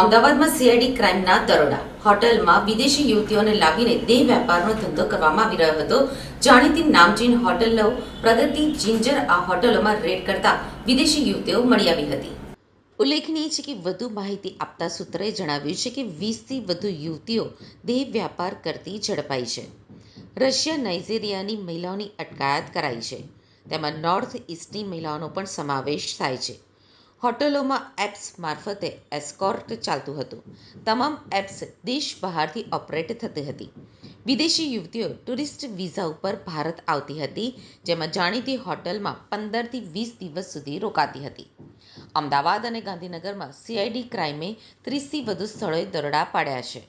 અમદાવાદમાં સીઆઈડી ક્રાઇમના દરોડા. હોટલમાં વિદેશી યુવતીઓને લાવીને દેહ વેપારનો ધંધો કરવામાં આવી રહ્યો હતો. જાણીતી નામચીન હોટલો પ્રગતિ જિંજર આ હોટલોમાં રેડ કરતા વિદેશી યુવતીઓ મળી આવી હતી. ઉલ્લેખનીય છે કે વધુ માહિતી આપતા સૂત્રએ જણાવ્યું છે કે વીસથી વધુ યુવતીઓ દેહ વ્યાપાર કરતી ઝડપાઈ છે. રશિયા નાઇજેરિયાની મહિલાઓની અટકાયત કરાઈ છે. તેમાં નોર્થ ઇસ્ટની મહિલાઓનો પણ સમાવેશ થાય છે. હોટલોમાં એપ્સ મારફતે એસ્કોર્ટ ચાલતું હતું. તમામ એપ્સ દેશ બહારથી ઓપરેટ થતી હતી. વિદેશી યુવતીઓ ટુરિસ્ટ વિઝા ઉપર ભારત આવતી હતી, જેમાં જાણીતી હોટલમાં પંદરથી વીસ દિવસ સુધી રોકાતી હતી. અમદાવાદ અને ગાંધીનગરમાં સીઆઈડી ક્રાઇમે ત્રીસથી વધુ સ્થળોએ દરોડા પાડ્યા છે.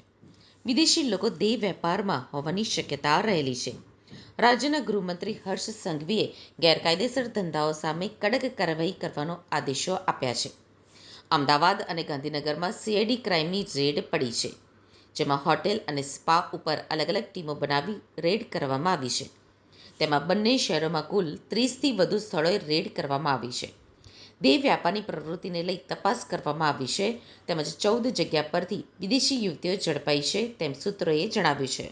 વિદેશી લોકો દેહ વેપારમાં હોવાની શક્યતા રહેલી છે. રાજ્યના ગૃહમંત્રી હર્ષ સંઘવીએ ગેરકાયદેસર ધંધાઓ સામે કડક કાર્યવાહી કરવાનો આદેશો આપ્યા છે. અમદાવાદ અને ગાંધીનગરમાં સીઆઈડી ક્રાઇમની રેડ પડી છે, જેમાં હોટેલ અને સ્પા ઉપર અલગ અલગ ટીમો બનાવી રેડ કરવામાં આવી છે. તેમાં બંને શહેરોમાં કુલ ત્રીસથી વધુ સ્થળોએ રેડ કરવામાં આવી છે. દેહ વ્યાપારની પ્રવૃત્તિને લઈ તપાસ કરવામાં આવી છે, તેમજ ચૌદ જગ્યા પરથી વિદેશી યુવતીઓ ઝડપાઈ છે તેમ સૂત્રોએ જણાવ્યું છે.